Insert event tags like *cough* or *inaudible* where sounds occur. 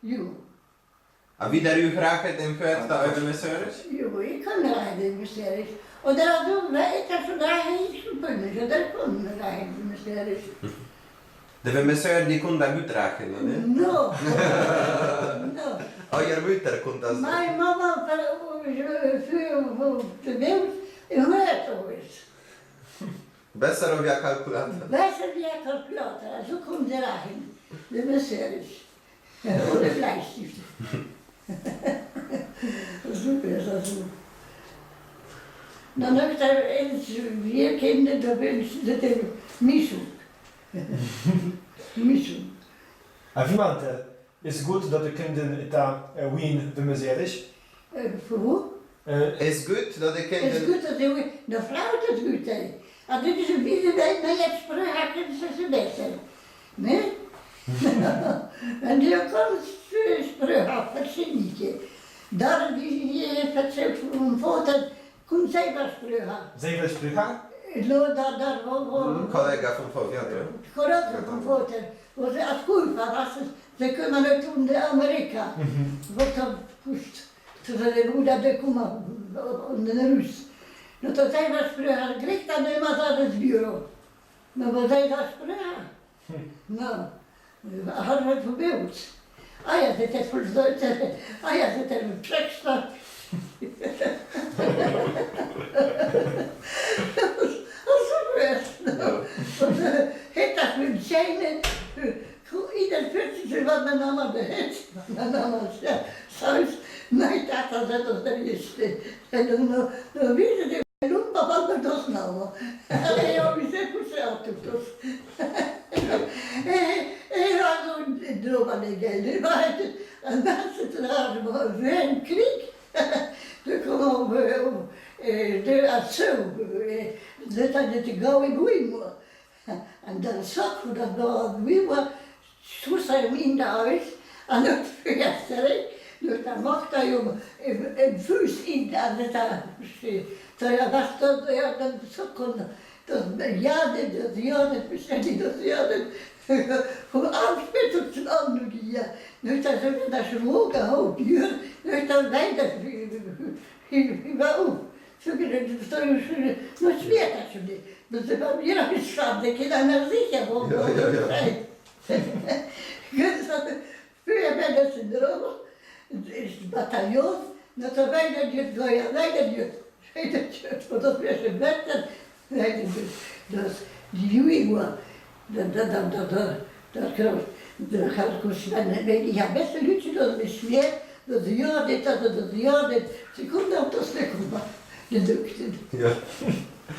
Jo. A graag het in den sköta de Mesörers? Jo, i Konradin Mesörers. Och där har du vätat så där hej kunde så zo kunde där dat Det var Mesör de kunde uträkna, ne? No. *laughs* no. A jer te kunde alltså? My mamma is skötovis. Besser av jag kalkylator? Besser via jag Zo kon ze räkna. de Rode Bleistift. Super ist super. so. Dann habe ich gesagt, wir kennen da wünschen ich mit dem Mischung. Mischung. A wie man te, is goed dat de kinderen ta uh, wien de museer is? Uh, voor hoe? Uh, is goed dat de kinderen... Is goed de wien... De Frau is goed, hè. Als dit is een bieden, dan heb je spraak, dan is het best, hè. Nee? Американцы спрыгал, подсините. Dar pe un fotă, cum să-i vă sprycha? Ze ileś prycha? Nu, no, dar, dar, vă, mhm, vă... Kolega funfowiatry. Corect, un fotă. O să asculta, astăzi, plecăm alături de America. Vă să pust, să le budea de cum, în rus. No to zdaj was sprycha, grek tam nie ma zaraz biuro. No bo zdaj was. Hm. No. Harry pobyłc. A ja te też a ja te też przekształt. Hittas mit Zähnen, i den plötzlich var den annan behövs, den annan saus. Nej, tata, det är det just det. Nu visste det, lumpa, pappa, tosnava. Det har vi sett. an e gelle baet, an baset lar ven klik, *laughs* de konom de a seu, net an et gau e gui moa. *laughs* An dan sak ou da gau e gui moa, sous a min da avet, an ot fiastere, Dut a mort a yom. E fus in da net a se. ta ya vasta da ya dan sokon. kon, ya de da ya de, da ya de, Afiyet olsun anlı ya. Nöjta söyle da şu muka ho diyor. Nöjta zayda ve u. Söyle da söyle şöyle. No svijeta şimdi. Nazywam je na szardę, kiedy na życie, bo... Ja, ja, ja. *laughs* Ja będę syndromu, z batalion, no to wejdę gdzieś do ja, wejdę gdzieś, wejdę gdzieś, bo to pierwszy werset, wejdę gdzieś do Dźwigła. da da da dat krijgt de geldkosten en weet ik, ja best een hutje dat is zwaar, dat de ja dit, dat de ja dit, ze komt dat, dat is. Ja.